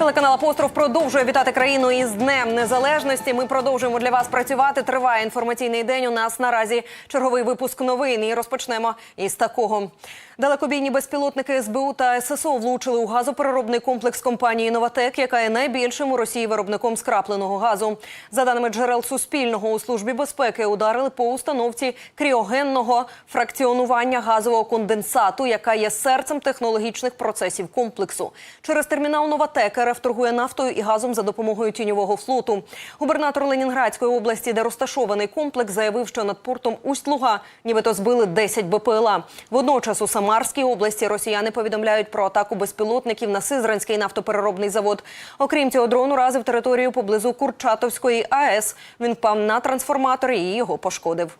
Телеканал Апостроф продовжує вітати країну із Днем Незалежності. Ми продовжуємо для вас працювати. Триває інформаційний день. У нас наразі черговий випуск новин. І розпочнемо із такого. Далекобійні безпілотники СБУ та ССО влучили у газопереробний комплекс компанії Новатек, яка є найбільшим у Росії виробником скрапленого газу. За даними джерел Суспільного у службі безпеки, ударили по установці кріогенного фракціонування газового конденсату, яка є серцем технологічних процесів комплексу. Через термінал Новатек РФ торгує нафтою і газом за допомогою тіньового флоту. Губернатор Ленінградської області, де розташований комплекс, заявив, що над портом Усть-Луга нібито збили 10 БПЛА. Водночас у Самарській області росіяни повідомляють про атаку безпілотників на Сизранський нафтопереробний завод. Окрім цього, дрон уразив територію поблизу Курчатовської АЕС. Він впав на трансформатор і його пошкодив.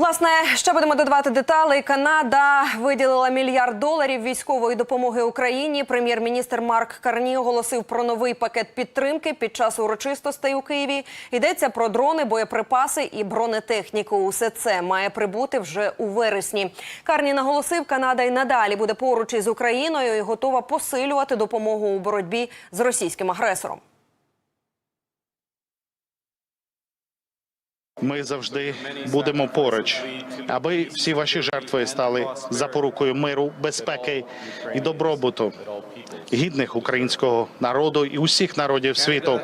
Власне, ще будемо додавати деталі. Канада виділила мільярд доларів військової допомоги Україні. Прем'єр-міністр Марк Карні оголосив про новий пакет підтримки під час урочистостей у Києві. Йдеться про дрони, боєприпаси і бронетехніку. Усе це має прибути вже у вересні. Карні наголосив, Канада й надалі буде поруч із Україною і готова посилювати допомогу у боротьбі з російським агресором. Ми завжди будемо поруч, аби всі ваші жертви стали запорукою миру, безпеки і добробуту, гідних українського народу і усіх народів світу.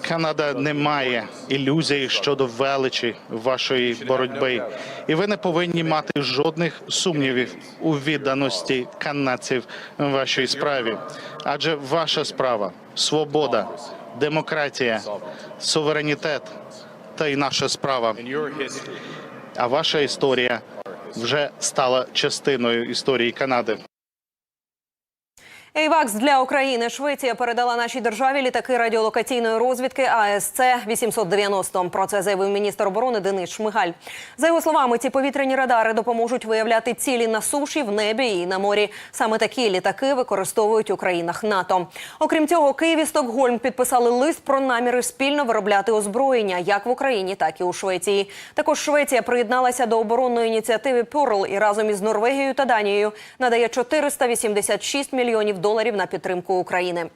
Канада не має ілюзій щодо величі вашої боротьби, і ви не повинні мати жодних сумнівів у відданості канадців вашій справі, адже ваша справа свобода, демократія, суверенітет та й наша справа. А ваша історія вже стала частиною історії Канади. Ейвакс для України Швеція передала нашій державі літаки радіолокаційної розвідки АСЦ 890 Про це заявив міністр оборони Денис Шмигаль. За його словами, ці повітряні радари допоможуть виявляти цілі на суші, в небі і на морі. Саме такі літаки використовують у країнах НАТО. Окрім цього, Київ і Стокгольм підписали лист про наміри спільно виробляти озброєння як в Україні, так і у Швеції. Також Швеція приєдналася до оборонної ініціативи Pearl і разом із Норвегією та Данією надає 486 мільйонів доларів на підтримку України.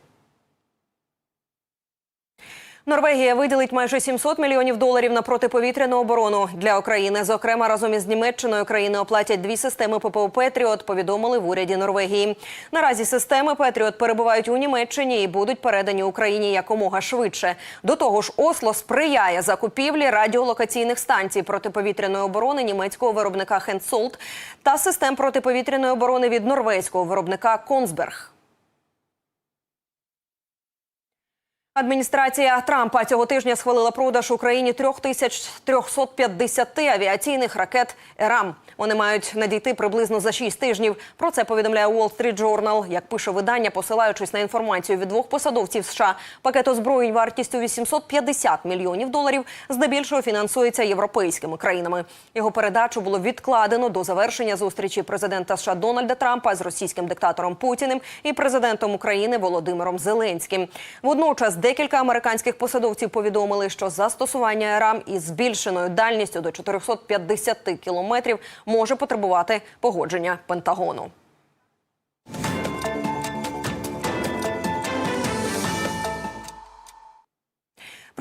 Норвегія виділить майже 700 мільйонів доларів на протиповітряну оборону для України. Зокрема, разом із Німеччиною країни оплатять дві системи ППО Петріот. Повідомили в уряді Норвегії. Наразі системи Петріот перебувають у Німеччині і будуть передані Україні якомога швидше. До того ж, Осло сприяє закупівлі радіолокаційних станцій протиповітряної оборони німецького виробника Хенсолт та систем протиповітряної оборони від норвезького виробника Консберг. Адміністрація Трампа цього тижня схвалила продаж Україні 3350 авіаційних ракет ЕРАМ. Вони мають надійти приблизно за 6 тижнів. Про це повідомляє Wall Street Journal. Як пише видання, посилаючись на інформацію від двох посадовців США, пакет озброєнь вартістю 850 мільйонів доларів здебільшого фінансується європейськими країнами. Його передачу було відкладено до завершення зустрічі президента США Дональда Трампа з російським диктатором Путіним і президентом України Володимиром Зеленським. Водночас декілька американських посадовців повідомили, що застосування РАМ із збільшеною дальністю до 450 кілометрів може потребувати погодження Пентагону.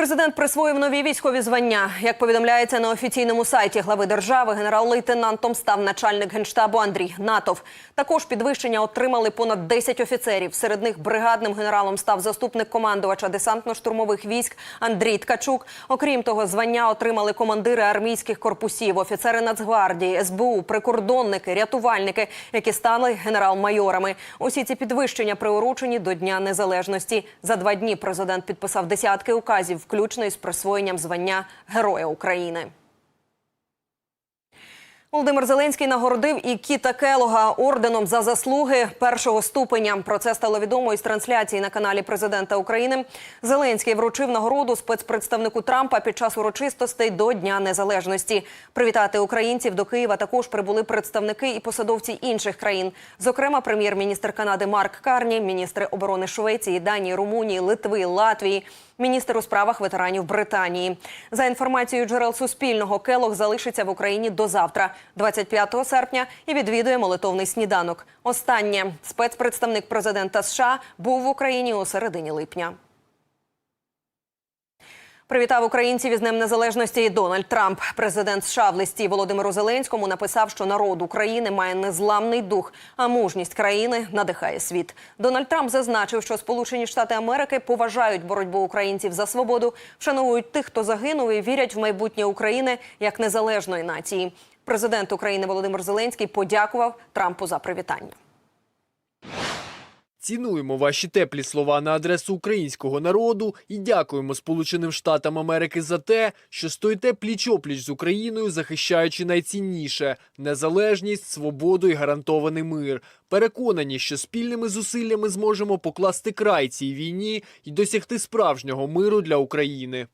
Президент присвоїв нові військові звання. Як повідомляється на офіційному сайті глави держави, генерал-лейтенантом став начальник генштабу Андрій Гнатов. Також підвищення отримали понад 10 офіцерів. Серед них бригадним генералом став заступник командувача десантно-штурмових військ Андрій Ткачук. Окрім того, звання отримали командири армійських корпусів, офіцери Нацгвардії, СБУ, прикордонники, рятувальники, які стали генерал-майорами. Усі ці підвищення приурочені до Дня Незалежності. За два дні президент підписав десятки указів включно із присвоєнням звання Героя України. Володимир Зеленський нагородив і Кіта Келога орденом за заслуги першого ступеня. Про це стало відомо із трансляції на каналі президента України. Зеленський вручив нагороду спецпредставнику Трампа під час урочистостей до Дня Незалежності. Привітати українців до Києва також прибули представники і посадовці інших країн. Зокрема, прем'єр-міністр Канади Марк Карні, міністри оборони Швеції, Данії, Румунії, Литви, Латвії. Міністр у справах ветеранів Британії. За інформацією джерел Суспільного, Келох залишиться в Україні до завтра, 25 серпня, і відвідує молитовний сніданок. Останнє спецпредставник президента США був в Україні у середині липня. Привітав українців із Днем Незалежності Дональд Трамп. Президент США в листі Володимиру Зеленському написав, що народ України має незламний дух, а мужність країни надихає світ. Дональд Трамп зазначив, що Сполучені Штати Америки поважають боротьбу українців за свободу, вшановують тих, хто загинув, і вірять в майбутнє України як незалежної нації. Президент України Володимир Зеленський подякував Трампу за привітання. Цінуємо ваші теплі слова на адресу українського народу і дякуємо Сполученим Штатам Америки за те, що стоїте пліч-опліч з Україною, захищаючи найцінніше незалежність, свободу і гарантований мир. Переконані, що спільними зусиллями зможемо покласти край цій війні і досягти справжнього миру для України.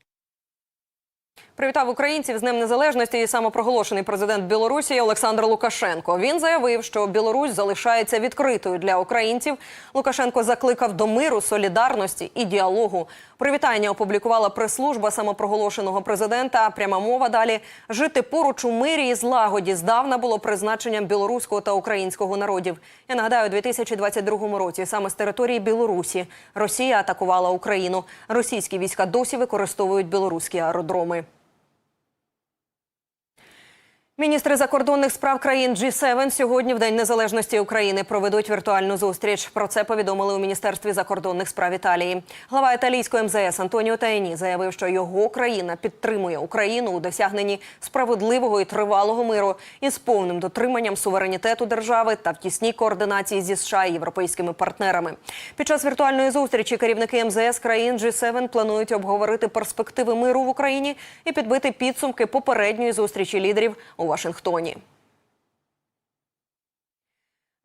Привітав українців з Днем Незалежності і самопроголошений президент Білорусі Олександр Лукашенко. Він заявив, що Білорусь залишається відкритою для українців. Лукашенко закликав до миру, солідарності і діалогу. Привітання опублікувала прес-служба самопроголошеного президента. Пряма мова далі жити поруч у мирі і злагоді здавна було призначенням білоруського та українського народів. Я нагадаю, у 2022 році саме з території Білорусі Росія атакувала Україну. Російські війська досі використовують білоруські аеродроми. Міністри закордонних справ країн G7 сьогодні в День Незалежності України проведуть віртуальну зустріч. Про це повідомили у міністерстві закордонних справ Італії. Глава італійської МЗС Антоніо Таїні заявив, що його країна підтримує Україну у досягненні справедливого і тривалого миру із повним дотриманням суверенітету держави та в тісній координації зі США і європейськими партнерами. Під час віртуальної зустрічі керівники МЗС країн G7 планують обговорити перспективи миру в Україні і підбити підсумки попередньої зустрічі лідерів у Вашингтоні.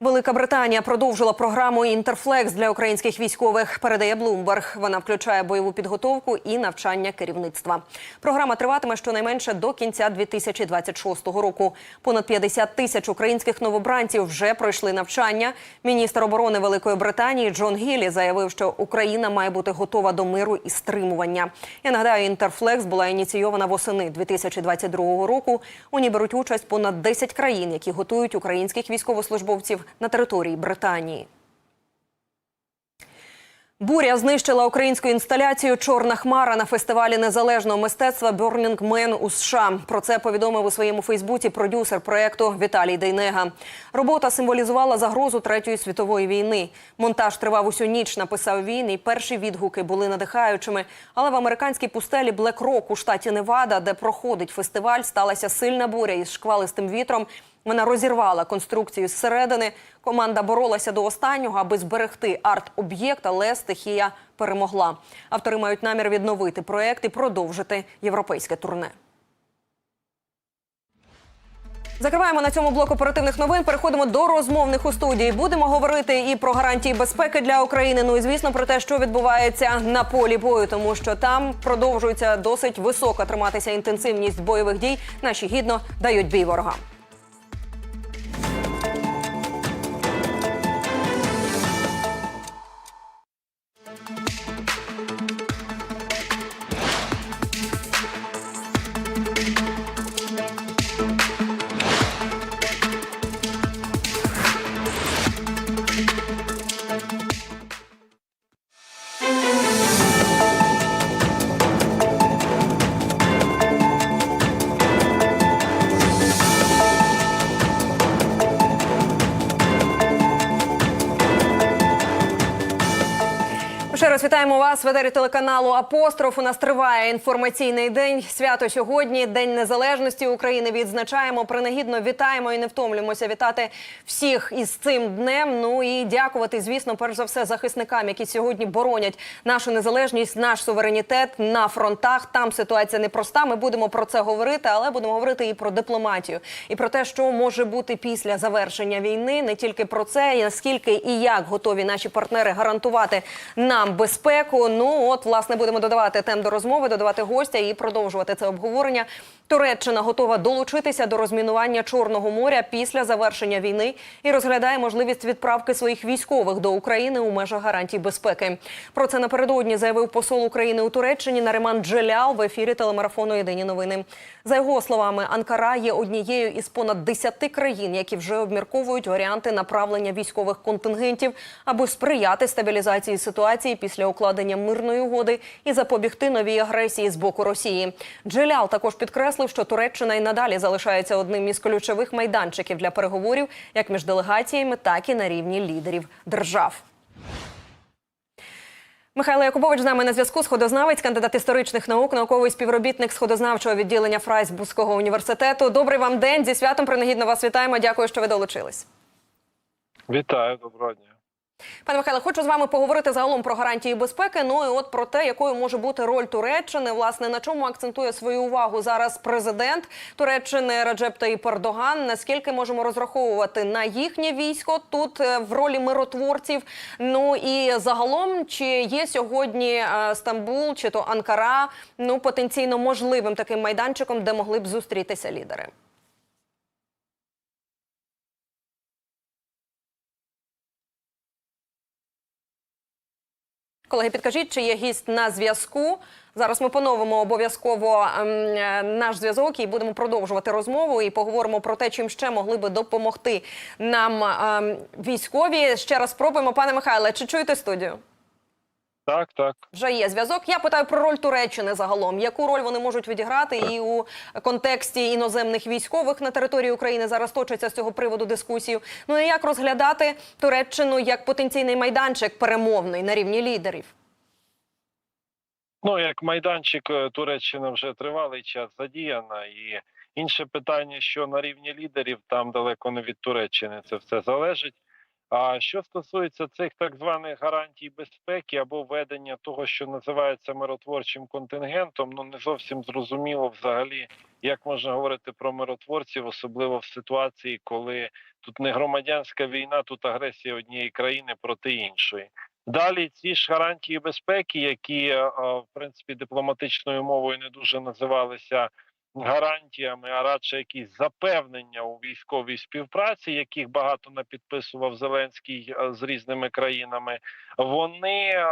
Велика Британія продовжила програму Інтерфлекс для українських військових. Передає Блумберг. Вона включає бойову підготовку і навчання керівництва. Програма триватиме щонайменше до кінця 2026 року. Понад 50 тисяч українських новобранців вже пройшли навчання. Міністр оборони Великої Британії Джон Гіллі заявив, що Україна має бути готова до миру і стримування. Я нагадаю, Інтерфлекс була ініційована восени 2022 року. У ній беруть участь понад 10 країн, які готують українських військовослужбовців на території Британії. Буря знищила українську інсталяцію Чорна хмара на фестивалі незалежного мистецтва Burning Man у США. Про це повідомив у своєму Фейсбуці продюсер проекту Віталій Дейнега. Робота символізувала загрозу третьої світової війни. Монтаж тривав усю ніч. Написав він, і перші відгуки були надихаючими. Але в американській пустелі Блек Рок у штаті Невада, де проходить фестиваль, сталася сильна буря із шквалистим вітром. Вона розірвала конструкцію зсередини. Команда боролася до останнього, аби зберегти арт-об'єкт, але стихія перемогла. Автори мають намір відновити проект і продовжити європейське турне. Закриваємо на цьому блок оперативних новин. Переходимо до розмовних у студії. Будемо говорити і про гарантії безпеки для України. Ну і звісно про те, що відбувається на полі бою, тому що там продовжується досить висока триматися інтенсивність бойових дій. Наші гідно дають бій ворогам. Вітаємо вас в етері телеканалу Апостроф. У нас триває інформаційний день. Свято сьогодні, День Незалежності України. Відзначаємо принагідно вітаємо і не втомлюємося вітати всіх із цим днем. Ну і дякувати, звісно, перш за все захисникам, які сьогодні боронять нашу незалежність, наш суверенітет на фронтах. Там ситуація непроста. Ми будемо про це говорити, але будемо говорити і про дипломатію, і про те, що може бути після завершення війни. Не тільки про це, і наскільки і як готові наші партнери гарантувати нам безпеку. Ну от власне будемо додавати тем до розмови, додавати гостя і продовжувати це обговорення. Туреччина готова долучитися до розмінування Чорного моря після завершення війни і розглядає можливість відправки своїх військових до України у межах гарантій безпеки. Про це напередодні заявив посол України у Туреччині Нариман Джелял в ефірі телемарафону Єдині новини. За його словами, Анкара є однією із понад 10 країн, які вже обмірковують варіанти направлення військових контингентів, аби сприяти стабілізації ситуації після укладення мирної угоди і запобігти новій агресії з боку Росії. Джелял також підкреслив, що Туреччина й надалі залишається одним із ключових майданчиків для переговорів як між делегаціями, так і на рівні лідерів держав. Михайло Якубович з нами на зв'язку. Сходознавець, кандидат історичних наук, науковий співробітник сходознавчого відділення Фрайсбурзького університету. Добрий вам день. Зі святом принагідно вас вітаємо. Дякую, що ви долучились. Вітаю, доброго дня. Пане Михайло, хочу з вами поговорити загалом про гарантії безпеки. Ну і от про те, якою може бути роль Туреччини. Власне, на чому акцентує свою увагу зараз президент Туреччини Раджеп Таїп Ердоган. Наскільки можемо розраховувати на їхнє військо тут е, в ролі миротворців? Ну і загалом, чи є сьогодні е, Стамбул чи то Анкара ну потенційно можливим таким майданчиком, де могли б зустрітися лідери? Колеги, підкажіть, чи є гість на зв'язку. Зараз ми поновимо обов'язково ем, е, наш зв'язок і будемо продовжувати розмову і поговоримо про те, чим ще могли би допомогти нам ем, військові. Ще раз спробуємо. Пане Михайле, чи чуєте студію? Так, так. Вже є зв'язок. Я питаю про роль Туреччини загалом. Яку роль вони можуть відіграти і у контексті іноземних військових на території України зараз точаться з цього приводу дискусію. Ну і як розглядати Туреччину як потенційний майданчик перемовний на рівні лідерів? Ну, як майданчик е, Туреччина вже тривалий час задіяна, і інше питання, що на рівні лідерів там далеко не від Туреччини це все залежить. А що стосується цих так званих гарантій безпеки або введення того, що називається миротворчим контингентом, ну не зовсім зрозуміло взагалі, як можна говорити про миротворців, особливо в ситуації, коли тут не громадянська війна, тут агресія однієї країни проти іншої. Далі ці ж гарантії безпеки, які е, в принципі дипломатичною мовою не дуже називалися гарантіями, а радше якісь запевнення у військовій співпраці, яких багато напідписував Зеленський е, з різними країнами, вони е,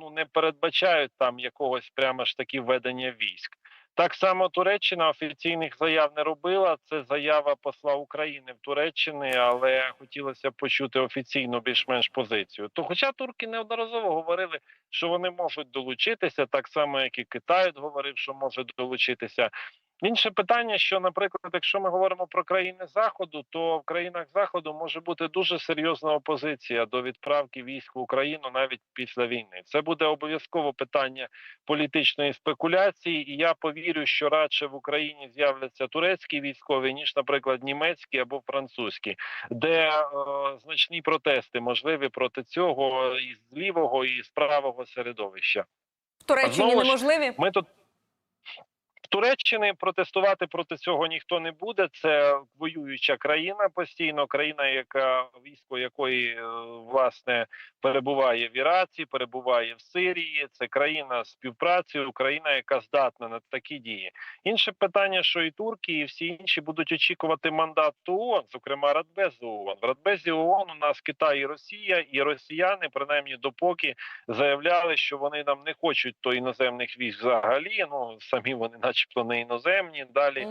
ну не передбачають там якогось прямо ж таки введення військ. Так само Туреччина офіційних заяв не робила. Це заява посла України в Туреччини, але хотілося почути офіційну більш-менш позицію. То, хоча турки неодноразово говорили, що вони можуть долучитися, так само як і Китай говорив, що може долучитися. Інше питання, що, наприклад, якщо ми говоримо про країни заходу, то в країнах заходу може бути дуже серйозна опозиція до відправки військ в Україну навіть після війни. Це буде обов'язково питання політичної спекуляції, і я повірю, що радше в Україні з'являться турецькі військові ніж, наприклад, німецькі або французькі, де е, значні протести можливі проти цього і з лівого, і з правого середовища. В Туреччині неможливі? Ми тут в Туреччині протестувати проти цього ніхто не буде. Це воююча країна постійно, країна, яка військо якої е, власне перебуває в Іраці, перебуває в Сирії. Це країна співпраці, Україна, яка здатна на такі дії. Інше питання, що і турки, і всі інші будуть очікувати мандат ООН, зокрема Радбезу ООН. В Радбезі ООН у нас Китай і Росія, і Росіяни, принаймні допоки заявляли, що вони нам не хочуть то іноземних військ взагалі. Ну самі вони, начебто, не іноземні. Далі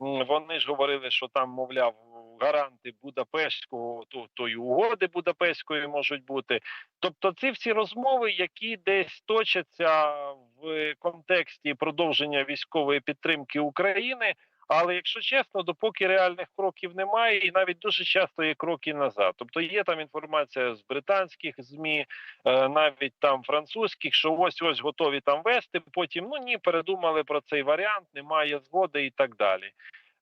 mm. Вони ж говорили, що там, мовляв, гаранти Будапештського то, тої угоди Будапештської можуть бути. Тобто, ці всі розмови, які десь точаться в контексті продовження військової підтримки України. Але якщо чесно, допоки реальних кроків немає, і навіть дуже часто є кроки назад. Тобто є там інформація з британських змі, е, навіть там французьких, що ось ось готові там вести. Потім ну ні, передумали про цей варіант, немає згоди і так далі.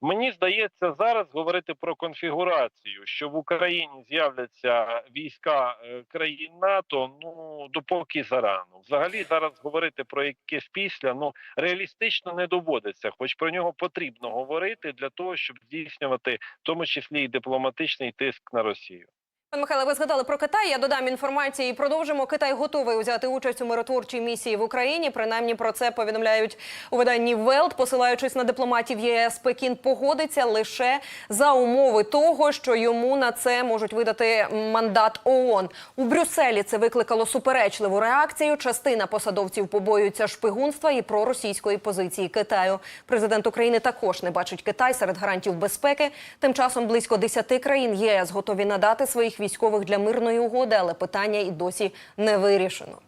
Мені здається, зараз говорити про конфігурацію, що в Україні з'являться війська е, країн НАТО. Ну допоки зарано. Взагалі зараз говорити про якесь після ну реалістично не доводиться, хоч про нього потрібно говорити для того, щоб здійснювати в тому числі і дипломатичний тиск на Росію. Пане Михайле, ви згадали про Китай. Я додам інформації і продовжимо. Китай готовий взяти участь у миротворчій місії в Україні. Принаймні про це повідомляють у виданні Велт, посилаючись на дипломатів ЄС. Пекін погодиться лише за умови того, що йому на це можуть видати мандат ООН. У Брюсселі це викликало суперечливу реакцію. Частина посадовців побоюються шпигунства і проросійської позиції Китаю. Президент України також не бачить Китай серед гарантів безпеки. Тим часом близько 10 країн ЄС готові надати своїх військових для мирної угоди, але питання і досі не вирішено.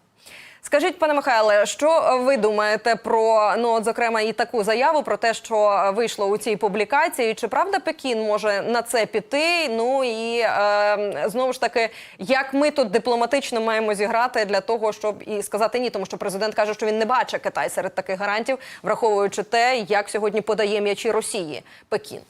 Скажіть, пане Михайле, що ви думаєте про ну, от, зокрема, і таку заяву про те, що вийшло у цій публікації? Чи правда Пекін може на це піти? Ну і е, знову ж таки, як ми тут дипломатично маємо зіграти для того, щоб і сказати ні, тому що президент каже, що він не бачить Китай серед таких гарантів, враховуючи те, як сьогодні подає м'ячі Росії Пекін.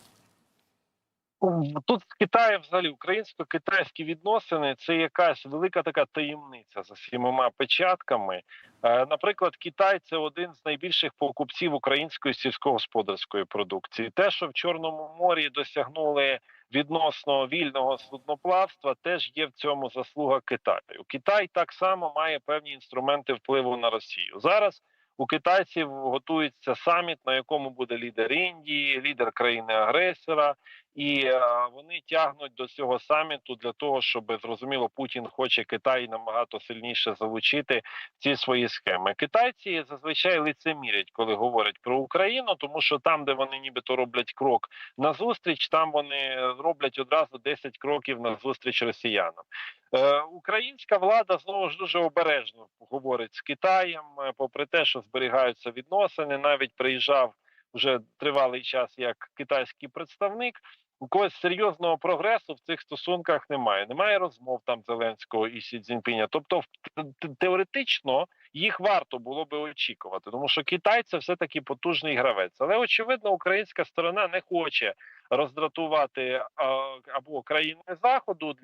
Тут з Китаєм взагалі українсько-китайські відносини це якась велика така таємниця за сімома печатками. Е, Наприклад, Китай це один з найбільших покупців української сільськогосподарської продукції. Те, що в Чорному морі досягнули відносно вільного судноплавства, теж є в цьому заслуга Китаю. Китай так само має певні інструменти впливу на Росію. Зараз у китайців готується саміт, на якому буде лідер Індії, лідер країни-агресора, і е, вони тягнуть до цього саміту для того, щоб зрозуміло, Путін хоче Китай набагато сильніше залучити ці свої схеми. Китайці зазвичай лицемірять, коли говорять про Україну, тому що там, де вони нібито роблять крок назустріч, там вони роблять одразу 10 кроків назустріч росіянам. Е, українська влада знову ж дуже обережно говорить з Китаєм, е, попри те, що зберігаються відносини, навіть приїжджав вже тривалий час як китайський представник. У когось серйозного прогресу в цих стосунках немає. Немає розмов там Зеленського і Сі Цзіньпіня. Тобто, теоретично їх варто було би очікувати, тому що Китай це все таки потужний гравець. Але очевидно, українська сторона не хоче роздратувати або країни заходу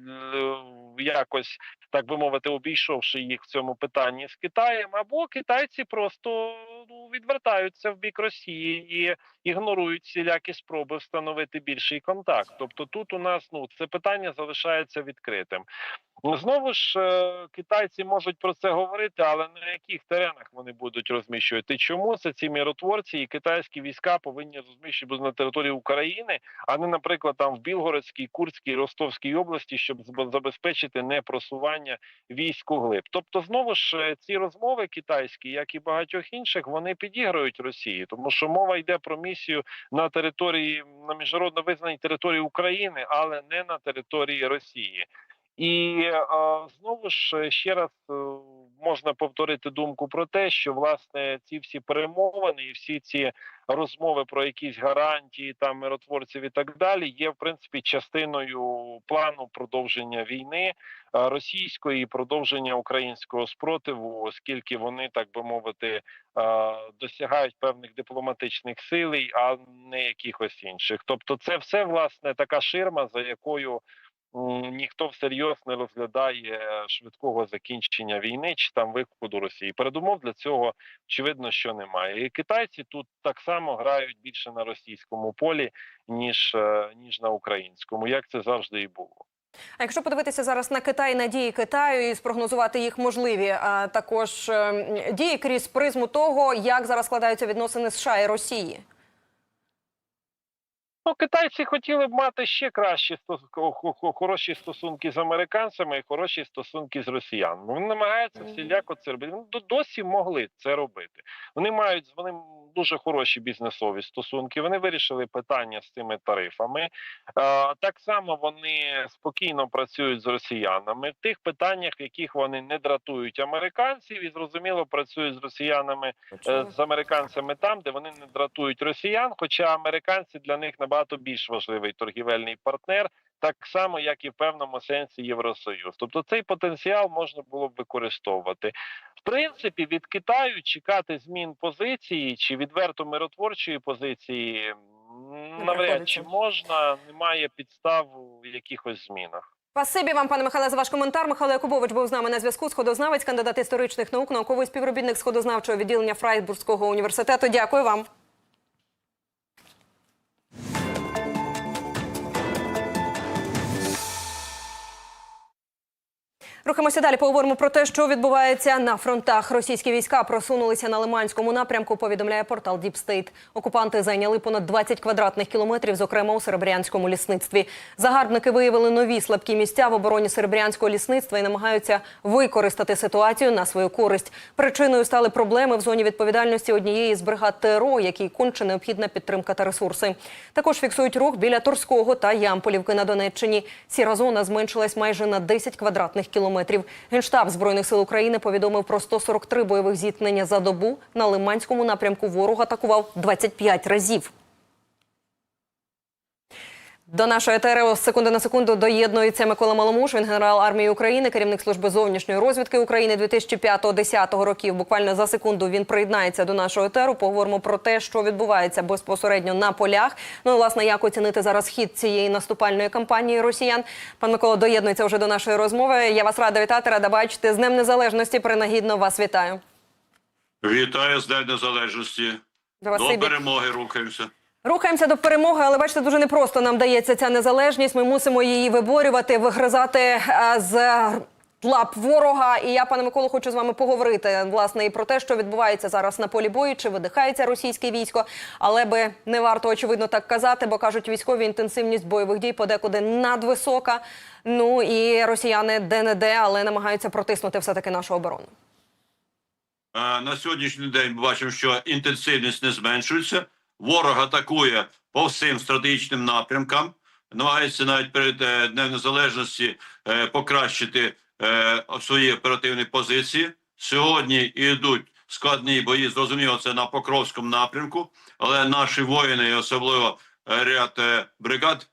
якось так би мовити, обійшовши їх в цьому питанні з Китаєм, або китайці просто ну, відвертаються в бік Росії і ігнорують всілякі спроби встановити більший контакт. Тобто, тут у нас ну це питання залишається відкритим. Ну, Знову ж е, китайці можуть про це говорити, але на яких теренах вони будуть розміщувати? Чому це ці миротворці і китайські війська повинні розміщувати на території України, а не, наприклад, там в Білгородській, Курській, Ростовській області, щоб забезпечити непросування військ у глиб. Тобто, знову ж е, ці розмови китайські, як і багатьох інших, вони підіграють Росії, тому що мова йде про місію на території на міжнародно визнаній території України, але не на території Росії. І знову ж ще раз е, можна повторити думку про те, що власне ці всі перемовини і всі ці розмови про якісь гарантії там миротворців і так далі є в принципі частиною плану продовження війни е, російської і продовження українського спротиву, оскільки вони так би мовити е, досягають певних дипломатичних силей, а не якихось інших. Тобто, це все власне така ширма, за якою ніхто всерйоз не розглядає швидкого закінчення війни чи там виходу Росії. Передумов для цього очевидно, що немає. І китайці тут так само грають більше на російському полі ніж, е, ніж на українському, як це завжди і було. А якщо подивитися зараз на Китай, на дії Китаю і спрогнозувати їх можливі, а також е, дії крізь призму того, як зараз складаються відносини США і Росії. Ну, китайці хотіли б мати ще кращі хороші стосунки з американцями і хороші стосунки з росіянами. Вони намагаються всіляко це робити. Вони досі могли це робити. Вони мають вони дуже хороші бізнесові стосунки. Вони вирішили питання з цими тарифами. Так само вони спокійно працюють з росіянами в тих питаннях, в яких вони не дратують американців, і зрозуміло працюють з росіянами е, з американцями там, де вони не дратують росіян. Хоча американці для них набагато більш важливий торгівельний партнер, так само як і в певному сенсі Євросоюз. Тобто цей потенціал можна було б використовувати. В принципі, від Китаю чекати змін позиції чи відверто миротворчої позиції навряд чи можна, немає підстав у якихось змінах. Спасибі вам, пане Михайле, за ваш коментар. Михайло Якубович був з нами на зв'язку. Сходознавець, кандидат історичних наук, науковий співробітник сходознавчого відділення Фрайбурзького університету. Дякую вам. Рухаємося далі. Поговоримо про те, що відбувається на фронтах. Російські війська просунулися на Лиманському напрямку. Повідомляє портал State. Окупанти зайняли понад 20 квадратних кілометрів, зокрема у Серебрянському лісництві. Загарбники виявили нові слабкі місця в обороні Серебрянського лісництва і намагаються використати ситуацію на свою користь. Причиною стали проблеми в зоні відповідальності однієї з бригад ТРО, якій конче необхідна підтримка та ресурси. Також фіксують рух біля Торського та Ямполівки на Донеччині. Сіра зона зменшилась майже на 10 квадратних кілометрів. Генштаб збройних сил України повідомив про 143 бойових зіткнення за добу. На Лиманському напрямку ворог атакував 25 разів. До нашої етери з секунди на секунду доєднується Микола Маломуш. Він генерал армії України, керівник служби зовнішньої розвідки України 2005-2010 років. Буквально за секунду він приєднається до нашого етеру. Поговоримо про те, що відбувається безпосередньо на полях. Ну і власне як оцінити зараз хід цієї наступальної кампанії росіян. Пан Микола доєднується вже до нашої розмови. Я вас рада вітати, рада бачити з Днем Незалежності. Принагідно вас вітаю. Вітаю з Днем Незалежності. До перемоги рухаємося. Рухаємося до перемоги, але бачите, дуже непросто нам дається ця незалежність. Ми мусимо її виборювати, вигризати е, з лап ворога. І я, пане Миколо, хочу з вами поговорити власне і про те, що відбувається зараз на полі бою, чи видихається російське військо. Але би не варто очевидно так казати, бо кажуть, військові інтенсивність бойових дій подекуди надвисока. Ну і росіяни де-не-де, але намагаються протиснути все таки нашу оборону. На сьогоднішній день ми бачимо, що інтенсивність не зменшується. Ворог атакує по всім стратегічним напрямкам, намагається навіть перед е, Днем Незалежності е, покращити е, свої оперативні позиції. Сьогодні йдуть складні бої. Зрозуміло, це на Покровському напрямку, але наші воїни, і особливо ряд бригад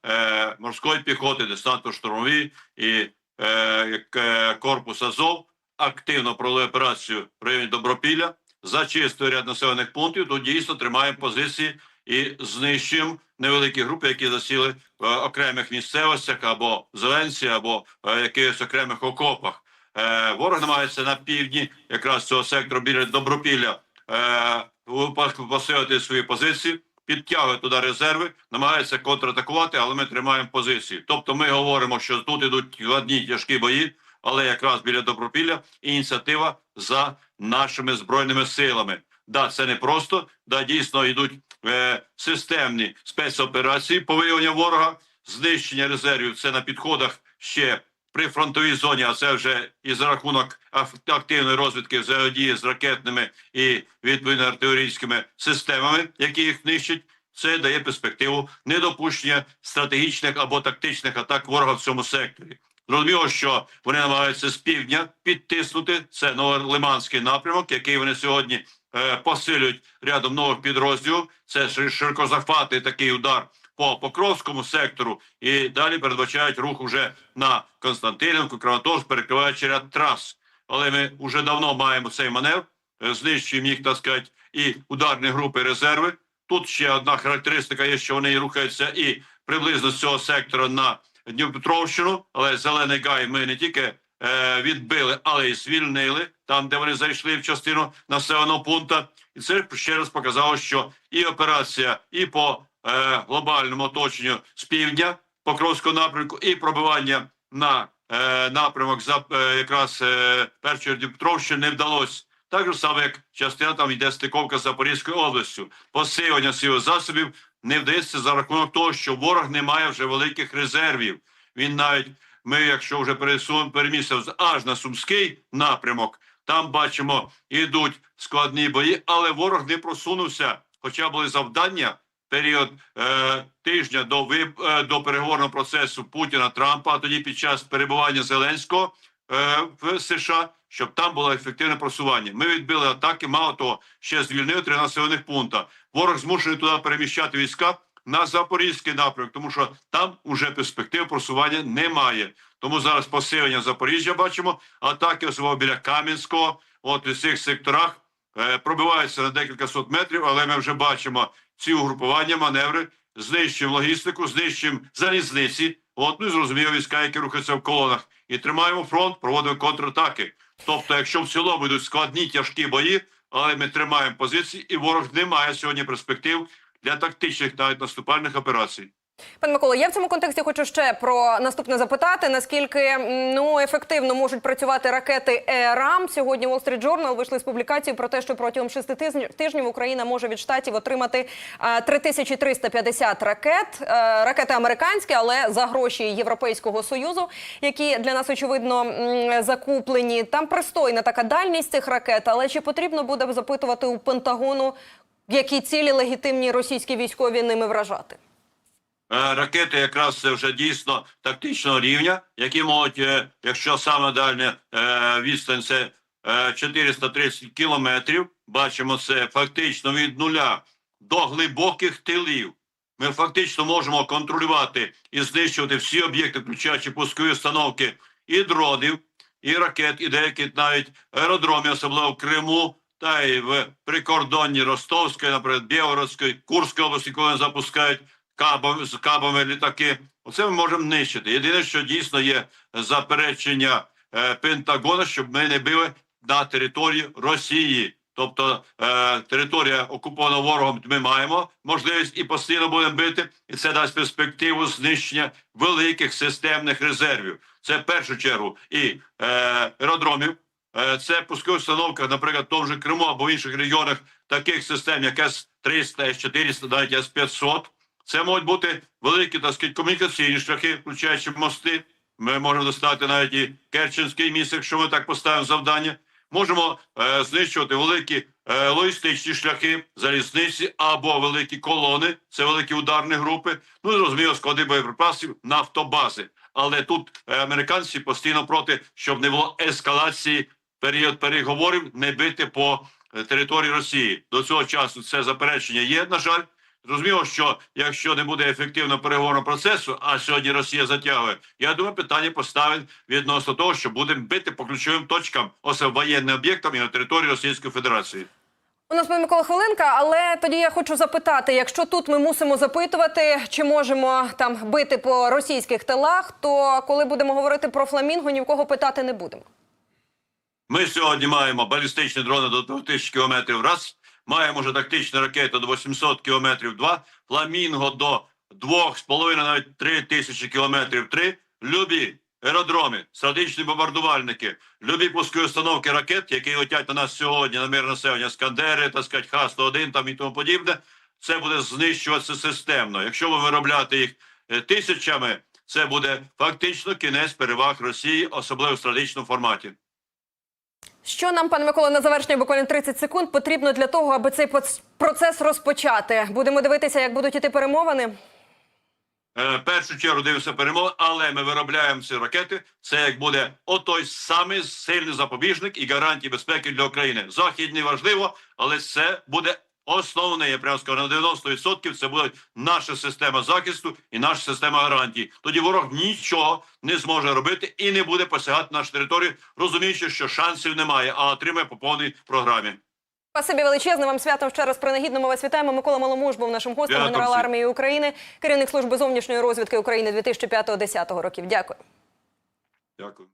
морської піхоти, десантно-штурмові і е, як, е, корпус Азов активно провели операцію в районі Добропілля, зачистили ряд населених пунктів, то дійсно тримаємо позиції і знищуємо невеликі групи, які засіли в е, окремих місцевостях або Зеленці, або в якихось окремих окопах. Е, ворог намагається на півдні, якраз цього сектору біля Добропілля, е, посилити свої позиції, підтягує туди резерви, намагається контратакувати, але ми тримаємо позиції. Тобто ми говоримо, що тут ідуть складні тяжкі бої, але якраз біля Добропілля ініціатива за нашими збройними силами. Да, це не просто. Да, дійсно йдуть е, системні спецоперації по виявленню ворога, знищення резервів. Це на підходах ще при фронтовій зоні, а це вже і за рахунок активної розвідки взаємодії з ракетними і відповідно артилерійськими системами, які їх нищать. Це дає перспективу недопущення стратегічних або тактичних атак ворога в цьому секторі. Зрозуміло, що вони намагаються з півдня підтиснути це Новолиманський напрямок, який вони сьогодні е, посилюють рядом нових підрозділів. Це шир- широкозахватний такий удар по Покровському сектору, і далі передбачають рух уже на Константинівку, Краматорськ, перекриваючи ряд трас. Але ми вже давно маємо цей маневр, е, знищуємо їх, так сказати, і ударні групи резерви. Тут ще одна характеристика є, що вони рухаються і приблизно з цього сектора на Дніпропетровщину, але зелений гай ми не тільки е, відбили, але й звільнили там, де вони зайшли в частину населеного пункту. І це ще раз показало, що і операція, і по е, глобальному оточенню з півдня Покровського напрямку, і пробивання на е, напрямок за е, якраз е, першої Дніпропетровщини не вдалося. Так же саме, як частина там йде стиковка з Запорізькою областю. Посилення сил засобів не вдається за рахунок того, що ворог не має вже великих резервів. Він навіть ми, якщо вже пересунемо перемістив аж на Сумський напрямок, там бачимо, ідуть складні бої, але ворог не просунувся. Хоча були завдання період е, тижня до виб, е, до переговорного процесу Путіна Трампа, а тоді під час перебування Зеленського е, в США, щоб там було ефективне просування. Ми відбили атаки. Мало того, ще звільнили населених пункта. Ворог змушений туди переміщати війська на запорізький напрямок, тому що там уже перспектив просування немає. Тому зараз посилення Запоріжжя бачимо, атаки особливо біля Кам'янського, от у цих секторах е, пробиваються на декілька сот метрів, але ми вже бачимо ці угрупування, маневри, знищуємо логістику, знищуємо залізниці. От ну і зрозуміло війська, які рухаються в колонах, і тримаємо фронт, проводимо контратаки. Тобто, якщо в цілому йдуть складні тяжкі бої, але ми тримаємо позиції, і ворог не має сьогодні перспектив для тактичних навіть наступальних операцій. Пане Миколо, я в цьому контексті хочу ще про наступне запитати: наскільки ну ефективно можуть працювати ракети ЕРАМ? Сьогодні Wall Street Journal вийшли з публікацією про те, що протягом шести тижнів- Україна може від штатів отримати е, 3350 ракет. Е, Ракети американські, але за гроші Європейського союзу, які для нас очевидно закуплені. Там пристойна така дальність цих ракет. Але чи потрібно буде запитувати у Пентагону, які цілі легітимні російські військові ними вражати? Е, Ракети якраз це вже дійсно тактичного рівня, які можуть, е, якщо саме дальня е, відстань це е, 430 кілометрів, бачимо це фактично від нуля до глибоких тилів. Ми фактично можемо контролювати і знищувати всі об'єкти, включаючи пускові установки і дронів, і ракет, і деякі навіть аеродромів, особливо в Криму, та й в прикордонні Ростовської, наприклад, Білгородської, Курської області, коли вони запускають кабами, з кабами літаки. Оце ми можемо нищити. Єдине, що дійсно є заперечення е, Пентагона, щоб ми не били на території Росії. Тобто е, територія окупована ворогом ми маємо можливість і постійно будемо бити, і це дасть перспективу знищення великих системних резервів. Це в першу чергу і е, аеродромів, е, це пускові установка, наприклад, в тому же Криму або в інших регіонах таких систем, як С-300, С-400, навіть С-500. Це можуть бути великі так сказати, комунікаційні шляхи, включаючи мости. Ми можемо достати навіть і Керченський міст, якщо ми так поставимо завдання. Можемо е, знищувати великі е, логістичні шляхи, залізниці або великі колони, це великі ударні групи. Ну зрозуміло, склади боєприпасів, нафтобази. Але тут е, американці постійно проти, щоб не було ескалації період переговорів, не бити по е, території Росії. До цього часу це заперечення є, на жаль. Зрозуміло, що якщо не буде ефективного переговорного процесу, а сьогодні Росія затягує, я думаю, питання поставить відносно того, що будемо бити по ключовим точкам, ось воєнним об'єктам і на території Російської Федерації. У нас пане Микола хвилинка, але тоді я хочу запитати: якщо тут ми мусимо запитувати, чи можемо там бити по російських тилах, то коли будемо говорити про фламінго, ні в кого питати не будемо. Ми сьогодні маємо балістичні дрони до 2000 кілометрів раз, маємо вже тактичні ракети до 800 кілометрів два, фламінго до 2,5, навіть 3 тисячі кілометрів три, любі аеродроми, стратегічні бомбардувальники, любі пускові установки ракет, які летять на нас сьогодні, на мир населення, Скандери, так сказати, Х-101 там і тому подібне, це буде знищуватися системно. Якщо ви виробляти їх е, тисячами, це буде фактично кінець переваг Росії, особливо в стратегічному форматі. Що нам, пане Микола, на завершення буквально 30 секунд потрібно для того, аби цей процес розпочати? Будемо дивитися, як будуть іти перемовини. Е, першу чергу дивимося перемови, але ми виробляємо ці ракети. Це як буде отой самий сильний запобіжник і гарантії безпеки для України. Західні важливо, але це буде основне, я прямо скажу, на 90% це буде наша система захисту і наша система гарантій. Тоді ворог нічого не зможе робити і не буде посягати на нашу територію, розуміючи, що шансів немає, а отримає по повній програмі. Спасибі величезне вам святом ще раз принагідно. Ми вас вітаємо. Микола Маломуж був нашим гостем, Дякую генерал армії України, керівник служби зовнішньої розвідки України 2005-2010 років. Дякую. Дякую.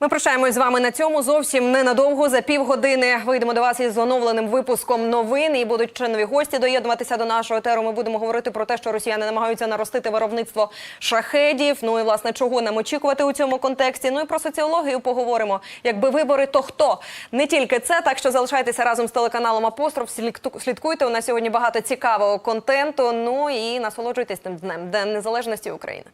Ми прощаємось з вами на цьому зовсім ненадовго. За півгодини вийдемо до вас із оновленим випуском новин. І будуть ще гості доєднуватися до нашого етеру. Ми будемо говорити про те, що росіяни намагаються наростити виробництво шахедів. Ну і власне чого нам очікувати у цьому контексті. Ну і про соціологію поговоримо. Якби вибори, то хто не тільки це. Так що залишайтеся разом з телеканалом Апостроф. Слідку- Слідкуйте. У нас сьогодні багато цікавого контенту. Ну і насолоджуйтесь тим днем День Незалежності України.